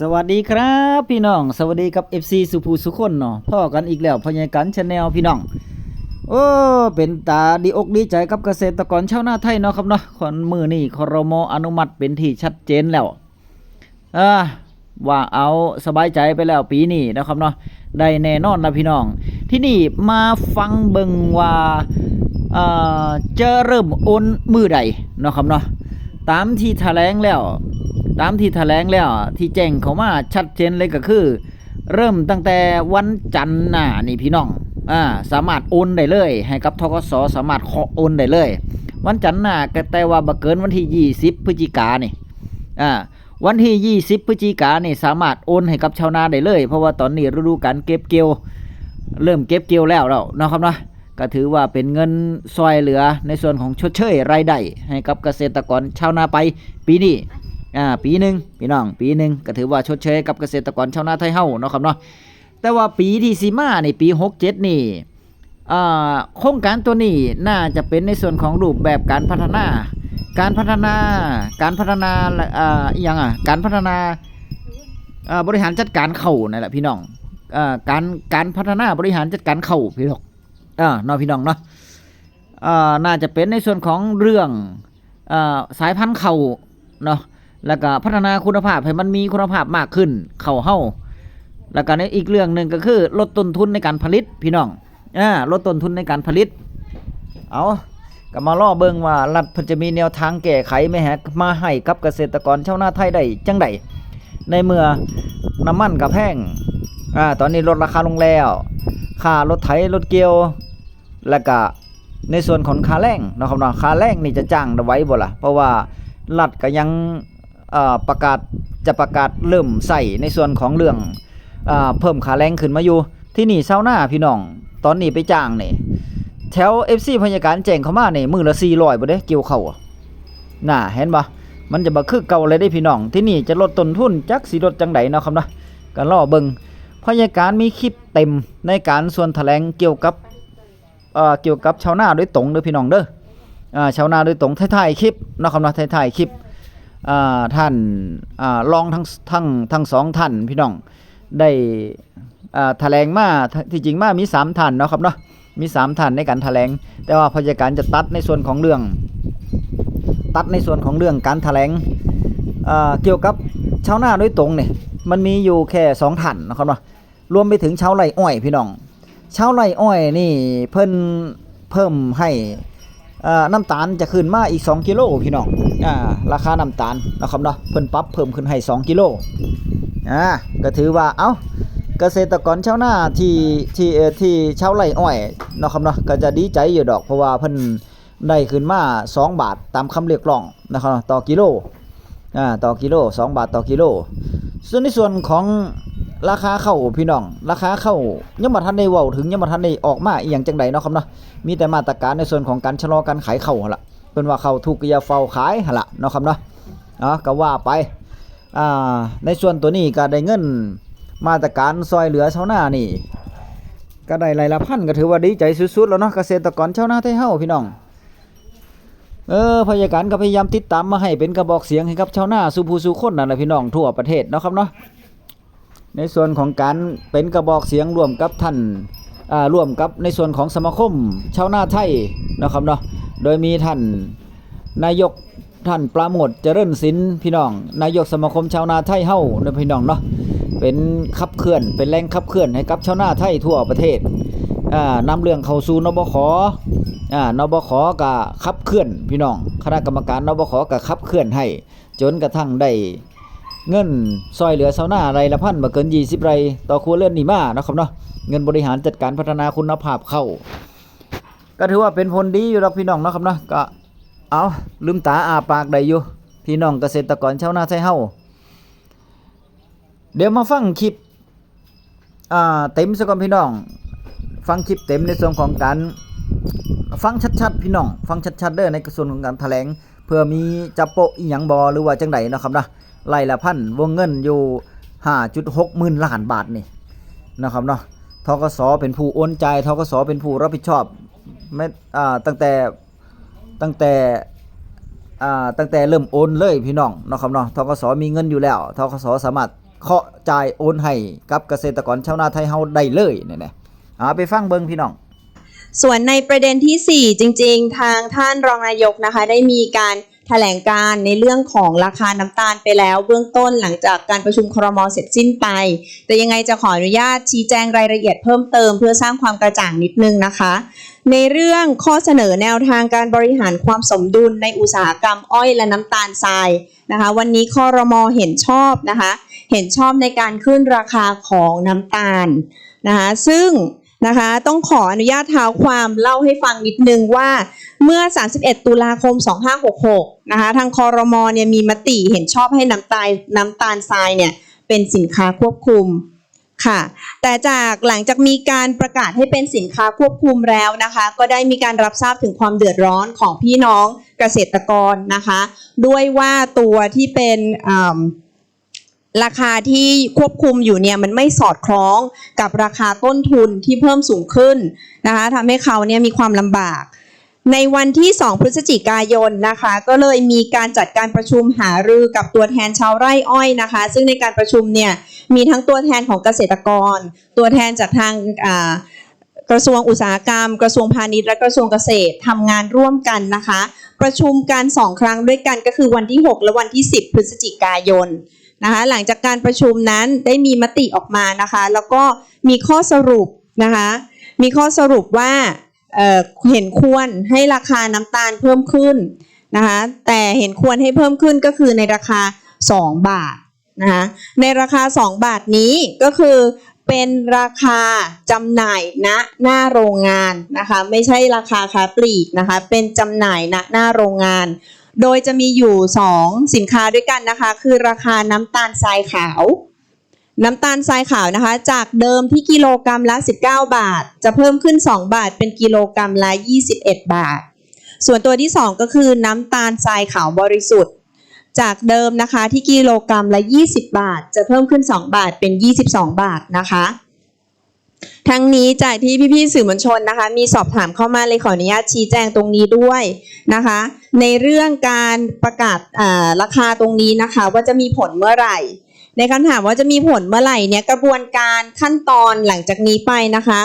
สวัสดีครับพี่น้อง สวัสดีกับ FC สุภูสุคนเนาะพ่อกันอีกแล้วพญากันชาแนลพี่น้อง โอ้เป็นตาดีอกดีใจกับเกษตรกรชาวนาไทยเนาะครับเนาะคนมือนี่ครมอนุมัติเป็นที่ชัดเจนแล้วอ่าว่าเอาสบายใจไปแล้วปีนี้นะครับเนาะได้แน่นอนนะพี่น้อง ที่นี่มาฟังเบิงว่าอ่าจะเริ่มโอนมือใดเนาะครับเนาะตามที่แถลงแล้ว ตามที่แถลงแล้วที่แจ้งเขามาชัดเจนเลยก็คือ เริ่มตั้งแต่วันจันทร์น้านี่พี่น้องอ่าสามารถโอนได้เลย ให้กับทกสสามารถขอโอนได้เลย วันจันทร์น้าแต่ว่าบ่เกินวันที่ 20 พฤศจิกายนนี่อ่าวันที่ 20 พฤศจิกายนนี่สามารถโอนให้กับชาวนาได้เลย เพราะว่าตอนนี้ฤดูการเก็บเกี่ยวเริ่มเก็บเกี่ยวแล้วแล้วนะครับเนาะก็ถือว่าเป็นเงินซอยเหลือในส่วนของชดเชยรายได้ให้กับเกษตรกรชาวนาไปปีนี้ อ่าปีหนึ่งพี่น้องปีหนึ่งก็ถือว่าชดเชยกับเกษตรกรชาวนาไทยเฮาเนาะครับเนาะแต่ว่าปีที่สีมาในปี 67 นี่อ่าโครงการตัวนี้น่าจะเป็นในส่วนของรูปแบบการพัฒนา การพัฒนา การพัฒนาอ่าอหยังอะ การพัฒนาอ่าบริหารจัดการเข่านั่นแหละพี่น้องอ่าการการพัฒนาบริหารจัดการเข่าพี่น้องอ่าเนาะพี่น้องเนาะอ่าน่าจะเป็นในส่วนของเรื่องอ่าสายพันธุ์เข่าเนาะ แล้วก็พัฒนาคุณภาพให้มันมีคุณภาพมากขึ้น เข้าเฮ้าแล้วก็ในอีกเรื่องหนึ่งก็คือลดต้นทุนในการผลิตพี่น้องอ่าลดต้นทุนในการผลิต เอาก็มาล่อเบิงว่ารัฐเพิ่นจะมีแนวทางแก้ไขไหมฮะมาให้กับเกษตรกรชาวนาไทยได้จังไดในเมื่อน้ำมันกับแพงอ่าตอนนี้ลดราคาลงแล้วค่ารถไถรถเกียว แล้วก็ในส่วนของค่าแรงนะครับเนาะค่าแรงนี่จะจ้างไว้บ่ล่ะเพราะว่ารัฐก็ยัง ประกาศจะประกาศเริ่มใส่ในส่วนของเรื่องอเพิ่มค่าแรงขึ้นมาอยู่ ที่นี่เช้าหน้าพี่น้อง ตอนนี้ไปจ้างนี่แถว FC พยาการแจ้งเข้ามานี่มือละ400บ่เด้เกี่ยวเข้าวอะน่ะเห็นบ่มันจะบ่คือเก่าเลยได้พี่น้อง ที่นี่จะลดต้นทุนจักสิลดจังไดเนาะครับเนาะก็รอเบิงพยาการมีคลิปเต็มในการส่วนแถลงเกี่ยวกับเอ่อเกี่ยวกับชาวนาโดยตรงเด้อพี่น้องเด้ออ่าชาวนาโดยตรงท้ายๆคลิปเนาะครับเนาะท้ายๆคลิป ท่านรองทั้งทั้งทั้งสองท่านพี่น้องได้แถลงมาที่จริงมามีสามท่านเนาะครับเนาะมีสามท่านในการแถลง แต่ว่าพยาการจะตัดในส่วนของเรื่อง ตัดในส่วนของเรื่องการแถลงเกี่ยวกับชาวนาโดยตรงเนี่ยมันมีอยู่แค่สองท่านนะครับเนาะรวมไปถึงชาวไร่อ้อยพี่น้องชาวไร่อ้อยนี่เพิ่นเพิ่มให้น้ำตาลจะขึ้นมาอีก 2 กิโลพี่น้อง อ่าราคาน้ำตาลนะครับเนาะเพิ่นปรับเพิ่มขึ้นให้ 2 กิโลอ่าก็ถือว่าเอ้าเกษตรกรชาวนาที่ที่เออที่ชาวไร่อ้อยนะครับเนาะก็จะดีใจอยู่ดอกเพราะว่าเพิ่นได้ขึ้นมา 2 บาทตามคำเรียกร้องนะครับเนาะต่อกิโลอ่าต่อกิโล 2 บาทต่อกิโล ส่วนในส่วนของราคาเข้าพี่น้อง ราคาเข้ายังบ่ทันได้เว้าถึงยังบ่ทันได้ออกมาอีหยังจังใดเนาะครับเนาะมีแต่มาตรการในส่วนของการชะลอการขายเข้าล่ะ พิ่นว่าเขาถูกก็อย่าเฝ้าขายหั่นล่ะเนาะครับเนาะอ๋อก็ว่าไปอ่าในส่วนตัวนี้ก็ได้เงินมาตรการซอยเหลือชาวนานี่ ก็ได้รายละพันก็ถือว่าดีใจสุดๆแล้วเนาะเกษตรกรชาวนาไทยเฮาพี่น้องเออพยาการก็พยายามติดตามมาให้เป็นกระบอกเสียงให้กับชาวนาสู่ผู้สู่คนนั่นแหละพี่น้องทั่วประเทศเนาะครับเนาะในส่วนของการเป็นกระบอกเสียงร่วมกับท่านอ่าร่วมกับในส่วนของสมาคมชาวนาไทยนะครับเนาะ โดยมีท่านนายกท่านปราโมทเจริญศิลป์พี่น้อง นายกสมาคมชาวนาไทยเฮ้าเนาะพี่น้องเนาะเป็นขับเคลื่อนเป็นแรงขับเคลื่อนให้กับชาวนาไทยทั่วประเทศอ่านำเรื่องเข้าสู่นบขอ่านบขก็ขับเคลื่อนพี่น้องคณะกรรมการนบขก็ขับเคลื่อนให้ จนกระทั่งได้เงินซอยเหลือชาวนาไรละพันบ่เกิน 20 ไรต่อครัวเรือนนี่มานะครับเนาะเงินบริหารจัดการพัฒนาคุณภาพเข้า ก็ถือว่าเป็นผลดีอยู่ดอกพี่น้องเนาะครับเนาะก็เอาลืมตาอาปากได้อยู่พี่น้องเกษตรกรชาวนาไทเฮาเดี๋ยวมาฟังคลิปอ่าเต็มซะก่อนพี่น้อง ฟังคลิปเต็มในส่วนของการฟังชัดๆพี่น้อง ฟังชัดๆเด้อในส่วนของการแถลงเพื่อมีจับโปะอีหยังบอหรือว่าจังไดเนาะครับนะไล่ละพันวงเงินอยู่5.6หมื่นล้านบาทนี่นะครับเนาะทกสเป็นผู้โอนใจายทกสเป็นผู้รับผิดชอบ ไม่อ่าตั้งแต่ตั้งแต่อ่าตั้งแต่เริ่มโอนเลยพี่น้องเนาะครับเนาะทกสมีเงินอยู่แล้วทกสสามารถเคาะจ่ายโอนให้กับเกษตรกรชาวนาไทยเฮาได้เลยเนี่ยนะเอาไปฟังเบิ่งพี่น้องส่วนในประเด็นที่ 4 จริง ๆ ทางท่านรองนายกนะคะ ได้มีการ แถลงการในเรื่องของราคาน้ำตาลไปแล้วเบื้องต้นหลังจากการประชุมครมเสร็จสิ้นไป แต่ยังไงจะขออนุญาตชี้แจงรายละเอียดเพิ่มเติมเพื่อสร้างความกระจ่างนิดนึงนะคะ ในเรื่องข้อเสนอแนวทางการบริหารความสมดุลในอุตสาหกรรมอ้อยและน้ำตาลทรายนะคะวันนี้ครมเห็นชอบนะคะ เห็นชอบในการขึ้นราคาของน้ำตาลนะคะซึ่ง นะคะ ต้องขออนุญาตเท้าความเล่าให้ฟังนิดนึงว่าเมื่อ 31 ตุลาคม 2566 นะคะ ทางคอรมอเนี่ยมีมติเห็นชอบให้น้ำตาลน้ำตาลทรายเนี่ยเป็นสินค้าควบคุมค่ะ แต่จากหลังจากมีการประกาศให้เป็นสินค้าควบคุมแล้วนะคะ ก็ได้มีการรับทราบถึงความเดือดร้อนของพี่น้องเกษตรกรนะคะ ด้วยว่าตัวที่เป็นอ่า ราคาที่ควบคุมอยู่เนี่ยมันไม่สอดคล้องกับราคาต้นทุนที่เพิ่มสูงขึ้นนะคะทำให้เขาเนี่ยมีความลำบาก ในวันที่ 2 พฤศจิกายนนะคะ ก็เลยมีการจัดการประชุมหารือกับตัวแทนชาวไร่อ้อยนะคะ ซึ่งในการประชุมเนี่ยมีทั้งตัวแทนของเกษตรกร ตัวแทนจากทางกระทรวงอุตสาหกรรม กระทรวงพาณิชย์และกระทรวงเกษตรทำงานร่วมกันนะคะ ประชุมกันสองครั้งด้วยกันก็คือวันที่ 6 และวันที่ 10 พฤศจิกายน นะคะหลังจากการประชุมนั้นได้มีมติออกมานะคะ แล้วก็มีข้อสรุปนะคะมีข้อสรุปว่าเเห็นควรให้ราคาน้ำตาลเพิ่มขึ้นนะคะแต่เห็นควรให้เพิ่มขึ้นก็คือในราคา 2 บาทนะคะในราคา 2 บาทนี้ก็คือเป็นราคาจำหน่ายณหน้าโรงงานนะคะไม่ใช่ราคาค้าปลีกนะคะเป็นจำหน่ายณหน้าโรงงาน โดยจะมีอยู่ 2 สินค้าด้วยกันนะคะ คือราคาน้ำตาลทรายขาว น้ำตาลทรายขาวนะคะ จากเดิมที่กิโลกรรัมละ 19 บาท จะเพิ่มขึ้น 2 บาท เป็นกิโลกรรัมละ 21 บาท ส่วนตัวที่ 2 ก็คือน้ำตาลทรายขาวบริสุทธิ์ จากเดิมนะคะที่กิโลกรรัมละ 20 บาท จะเพิ่มขึ้น 2 บาทเป็น 22 บาทนะคะ ทั้งนี้จากที่พี่ๆสื่อมวลชนนะคะ มีสอบถามเข้ามาเลยขออนุญาตชี้แจงตรงนี้ด้วยนะคะ ในเรื่องการประกาศราคาตรงนี้นะคะ ว่าจะมีผลเมื่อไหร่ ในคำถามว่าจะมีผลเมื่อไหร่เนี่ยกระบวนการขั้นตอนหลังจากนี้ไปนะคะ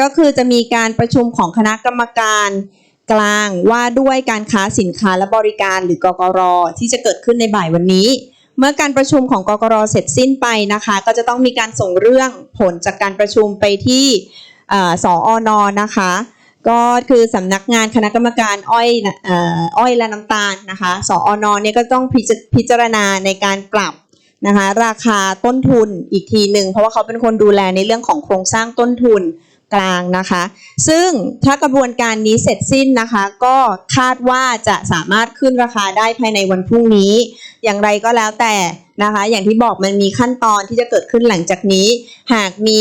ก็คือจะมีการประชุมของคณะกรรมการกลางว่าด้วยการค้าสินค้าและบริการหรือกกรที่จะเกิดขึ้นในบ่ายวันนี้ เมื่อการประชุมของกกรเสร็จสิ้นไปนะคะ ก็จะต้องมีการส่งเรื่องผลจากการประชุมไปที่เอ่อสออนนะคะ ก็คือสำนักงานคณะกรรมการอ้อยอ,อ้อยและน้ำตาลนะคะสออนเนี่ยก็ต้องพพิจารณาในการปรับนะคะราคาต้นทุนอีกทีหนึ่งเพราะว่าเขาเป็นคนดูแลในเรื่องของโครงสร้างต้นทุน กลางนะคะ ซึ่งถ้ากระบวนการนี้เสร็จสิ้นนะคะ ก็คาดว่าจะสามารถขึ้นราคาได้ภายในวันพรุ่งนี้ อย่างไรก็แล้วแต่นะคะ อย่างที่บอกมันมีขั้นตอนที่จะเกิดขึ้นหลังจากนี้ หากมี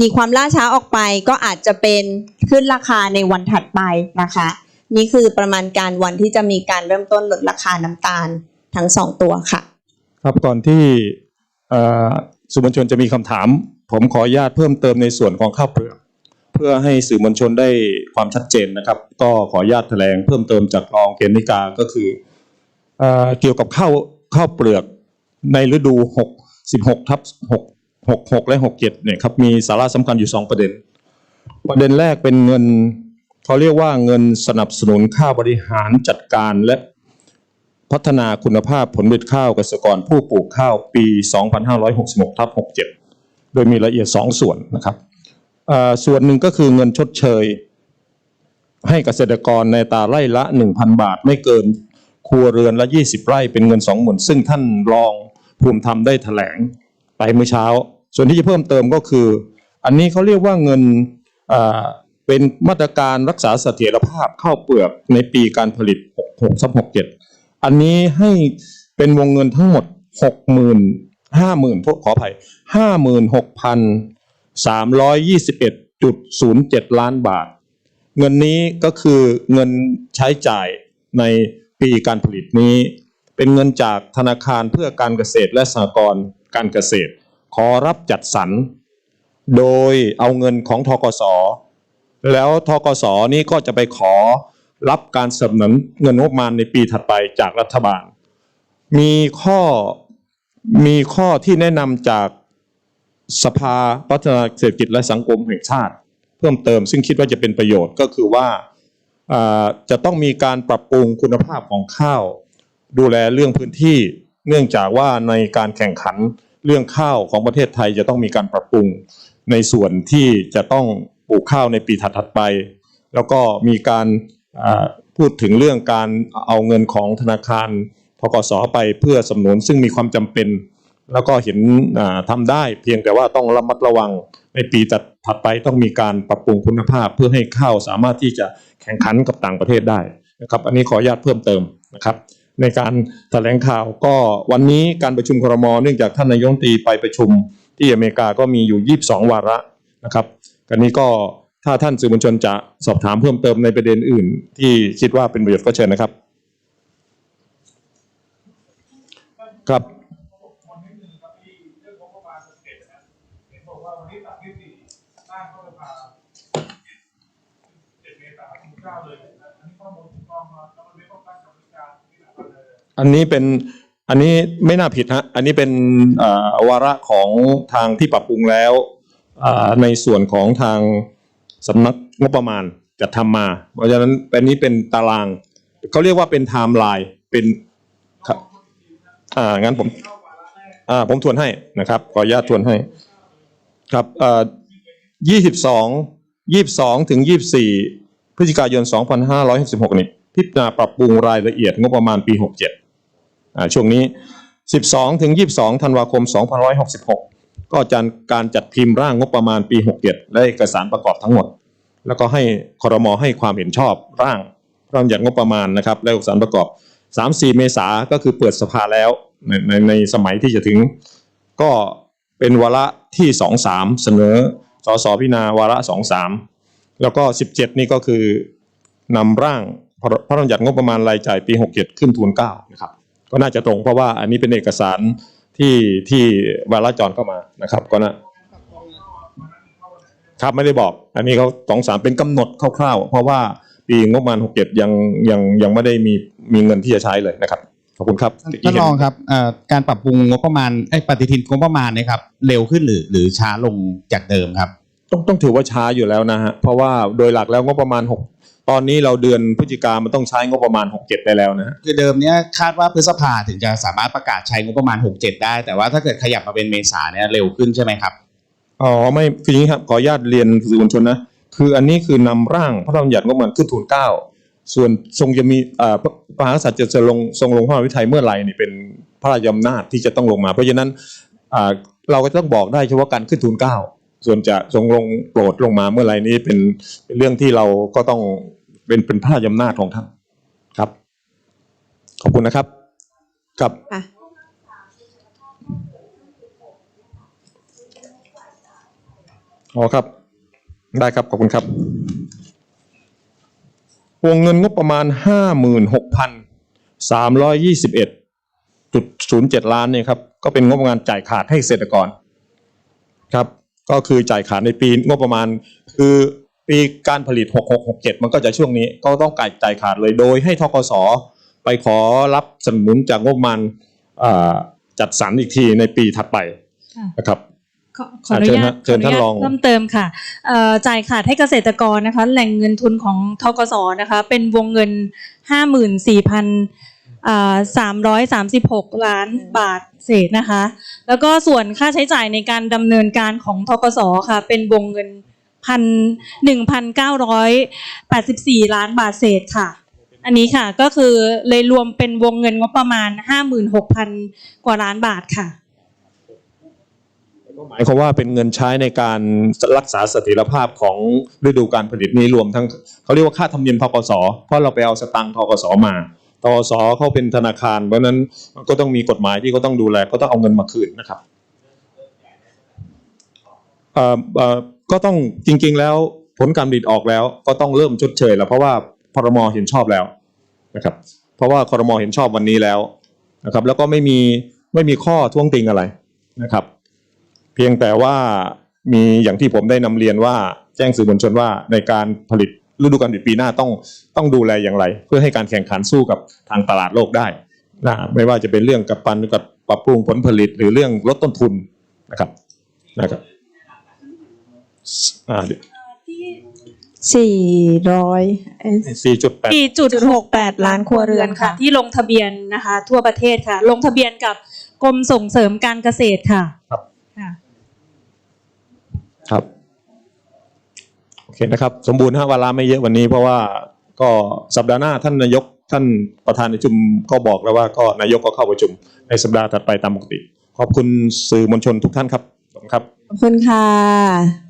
มีความล่าช้าออกไปก็อาจจะเป็นขึ้นราคาในวันถัดไปนะคะ นี่คือประมาณการวันที่จะมีการเริ่มต้นลดราคาน้ำตาลทั้งสองตัวค่ะ ครับก่อนที่สื่อมวลชนจะมีคำถาม ผมขออนุญาตเพิ่มเติมในส่วนของข้าวเปลือกเพื่อให้สื่อมวลชนได้ความชัดเจนนะครับ ก็ขออนุญาตแถลงเพิ่มเติมจากรองเกณฑ์นิกาก็คือเอเกี่ยวกับข้าวข้าวเปลือกในฤดู 6 16ทับ6 6 6 และ 67เนี่ยครับมีสาระสำคัญอยู่ 2 ประเด็น ประเด็นแรกเป็นเงินเขาเรียกว่าเงินสนับสนุนค่าบริหารจัดการและพัฒนาคุณภาพผลผลิตข้าวเกษตรกรผู้ปลูกข้าวปี 2566ทับ67 โดยมีรายละเอียด 2 ส่วนนะครับส่วนหนึ่งก็คือเงินชดเชย ให้เกษตรกรในตาไร่ละ 1,000 บาท ไม่เกินครัวเรือนละ 20 ไร่เป็นเงิน 20,000 ซึ่งท่านรองภูมิธรรมได้แถลงไปเมื่อเช้า ส่วนที่จะเพิ่มเติมก็คือ อันนี้เขาเรียกว่าเงินเป็นมาตรการรักษาเสถียรภาพข้าวเปลือกในปีการผลิต 66ทับ67 อันนี้ให้เป็นวงเงินทั้งหมดหกหมื่น ห้าหมื่นขออภัยห้าหมื่นหกพันสามร้อยยี่สิบเอ็ดจุดศูนย์เจ็ดล้านบาท เงินนี้ก็คือเงินใช้จ่ายในปีการผลิตนี้ เป็นเงินจากธนาคารเพื่อการเกษตรและสหกรณ์การเกษตร ขอรับจัดสรร โดยเอาเงินของทกสแล้วทกสนี้ก็จะไปขอรับการสนับสนุนเงินงบประมาณในปีถัดไปจากรัฐบาล มีข้อ มีข้อที่แนะนำจากสภาพัฒนาเศรษฐกิจและสังคมแห่งชาติ เพิ่มเติมซึ่งคิดว่าจะเป็นประโยชน์ก็คือว่าจะต้องมีการปรับปรุงคุณภาพของข้าว ดูแลเรื่องพื้นที่ เนื่องจากว่าในการแข่งขันเรื่องข้าวของประเทศไทยจะต้องมีการปรับปรุงในส่วนที่จะต้องปลูกข้าวในปีถัดๆไป แล้วก็มีการพูดถึงเรื่องการเอาเงินของธนาคาร ทกสไปเพื่อสำนุนซึ่งมีความจำเป็น แล้วก็เห็นอ่าทำได้เพียงแต่ว่าต้องระมัดระวังในปีถัดไปต้องมีการปรับปรุงคุณภาพ เพื่อให้ข้าวสามารถที่จะแข่งขันกับต่างประเทศได้นะครับ อันนี้ขออนุญาตเพิ่มเติมนะครับ ในการแถลงข่าวก็วันนี้การประชุมครมเนื่องจากท่านนายกรัฐมนตรีไปประชุมที่อเมริกาก็มีอยู่ 22 วาระนะครับกันนี้ก็ถ้าท่านสื่อมวลชนจะสอบถามเพิ่มเติมในประเด็นอื่น ที่คิดว่าเป็นประโยชน์ก็เชิญนะครับ ครับอันนี้เป็นอันนี้ไม่น่าผิดฮะอันนี้เป็นวาระของทางที่ปรับปรุงแล้วในส่วนของทางสำนักงบประมาณจัดทำมา เพราะฉะนั้นอันนี้เป็นตารางเขาเรียกว่าเป็นไทม์ไลน์เป็น อ่างั้นผมอ่าผมทวนให้นะครับขออนุญาตทวนให้ ครับอ่อยี่สิบสองยี่สิบสองถึงยี่สิบสี่พฤศจิกายนสองพันห้าร้อยหกสิบหกนี่พิจารณาปรับปรุงรายละเอียดงบประมาณปีหกเจ็ดอ่าช่วงนี้12ถึง22ธันวาคม2566ก็จะการจัดพิมพ์ร่างงบประมาณปี67และเอกสารประกอบทั้งหมด แล้วก็ให้คอรมอให้ความเห็นชอบร่างร่างจัดงบประมาณนะครับและเอกสารประกอบ 3-4 เมษาก็คือเปิดสภาแล้วในในในสมัยที่จะถึง ก็เป็นวาระที่ 2-3 เสนอสสพิจาวาระ 2-3 แล้วก็ 17 นี่ก็คือนำร่างพระราชบัญญัติงบประมาณรายจ่ายปี 67 ขึ้นทูลเก้านะครับก็น่าจะตรงเพราะว่าอันนี้เป็นเอกสารที่ที่วาระจรเข้ามานะครับก็น่าครับไม่ได้บอก อันนี้เขาสองสามเป็นกำหนดคร่าวๆ เพราะว่า ปีงบประมาณ67ยังยังยังไม่ได้มีมีเงินที่จะใช้เลยนะครับขอบคุณครับท่านรองครับเอ่อการปรับปรุงงบประมาณไอ้ยปฏิทินงบประมาณเนะครับเร็วขึ้นหรือหรือช้าลงจากเดิมครับ ต้องต้องถือว่าช้าอยู่แล้วนะฮะเพราะว่าโดยหลักแล้วงบประมาณ 6 ตอนนี้เราเดือนพฤศจิกามันต้องใช้งบประมาณ 67 ไปแล้วนะฮะคือเดิมเนี้ยคาดว่าพฤษภาถึงจะสามารถประกาศใช้งบประมาณ 67 ได้ แต่ว่าถ้าเกิดขยับมาเป็นเมษาเนี่ยเร็วขึ้นใช่ไหมครับอ๋อไม่คืออย่างนี้ครับขออนุญาตเรียนสื่อมวลชนนะ คืออันนี้คือนำร่างพระราชบัญญัติงบประมาณขึ้นทูลเกล้าส่วนทรงจะมีอ่าพระมหากษัตริย์จะลงทรงลงพระมหาวิทัยเมื่อไหร่นี่เป็นพระราชอำนาจที่จะต้องลงมา เพราะฉะนั้นอ่าเราก็ต้องบอกได้เฉพาะการขึ้นทูลเกล้าส่วนจะทรงลงโปรดลงมาเมื่อไหร่นี้เป็นเป็นเรื่องที่เราก็ต้องเป็นเป็นพระราชอำนาจของท่านครับ ขอบคุณนะครับครับค่ะอ๋อครับ ได้ครับ ขอบคุณครับ วงเงินงบประมาณห้าหมื่นหกพันสามร้อยยี่สิบเอ็ดจุดศูนย์เจ็ดล้านเนี่ยครับ ก็เป็นงบประมาณจ่ายขาดให้เกษตรกรครับ ก็คือจ่ายขาดในปีงบประมาณ คือปีการผลิตหกหกหกเจ็ดมันก็จะช่วงนี้ ก็ต้องจ่ายจ่ายขาดเลย โดยให้ทกสไปขอรับสนับสนุนจากงบประมาณอ่าจัดสรรอีกทีในปีถัดไปค่ะนะครับ ขอขออนุญาตเชิญฮะเชิญท่านรองขนุญตเพิ่มเติมค่ะเอ่อจ่ายขาดให้เกษตรกรนะคะ แหล่งเงินทุนของทกสนะคะ เป็นวงเงินห้าหมื่นสี่พันสามร้อยสามสิบหกล้านบาทเศษนะคะ แล้วก็ส่วนค่าใช้จ่ายในการดำเนินการของทกสค่ะ เป็นวงเงินพันหนึ่งพันเก้าร้อยแปดสิบสี่ล้านบาทเศษค่ะ อันนี้ค่ะก็คือเลยรวมเป็นวงเงินงบประมาณห้าหมื่นหกพันกว่าล้านบาทค่ะ ก็หมายความว่าเป็นเงินใช้ในการรักษาเสถียรภาพของฤดูการผลิตนี้รวมทั้งเขาเรียกว่าค่าธรรมเนียมทกสเพราะเราไปเอาสตังค์ทกสมาทกสเขาเป็นธนาคาร เพราะนั้นก็ต้องมีกฎหมายที่เขาต้องดูแลก็ต้องเอาเงินมาคืนนะครับอ่อเอ่อก็ต้องจริง ๆ แล้วผลการผลิตออกแล้ว ก็ต้องเริ่มชดเชยแล้วเพราะว่าพรมเห็นชอบแล้วนะครับ เพราะว่าครมเห็นชอบวันนี้แล้วนะครับ แล้วก็ไม่มีไม่มีข้อท้วงติงอะไรนะครับ เพียงแต่ว่ามีอย่างที่ผมได้นำเรียนว่าแจ้งสื่อมวลชนว่าในการผลิตฤดูการผลิตปีหน้าต้องต้องดูแลอย่างไร เพื่อให้การแข่งขันสู้กับทางตลาดโลกได้นะไม่ว่าจะเป็นเรื่องกับปันกับปรับปรุงผลผลิตหรือเรื่องลดต้นทุนนะครับนะครับอ่าสี่ร้อยสี่จุดแปดสี่จุดหกแปดล้านครัวเรือนค่ะ ที่ลงทะเบียนนะคะ ทั่วประเทศค่ะ ลงทะเบียนกับกรมส่งเสริมการเกษตรค่ะ ครับ ครับ โอเคนะครับ สมบูรณ์ฮะเวลาไม่เยอะวันนี้ เพราะว่าก็สัปดาห์หน้าท่านนายกท่านประธานประชุมก็บอกแล้วว่าก็นายกก็เข้าประชุมในสัปดาห์ถัดไปตามปกติ ขอบคุณสื่อมวลชนทุกท่านครับขอบคุณครับ ขอบคุณค่ะ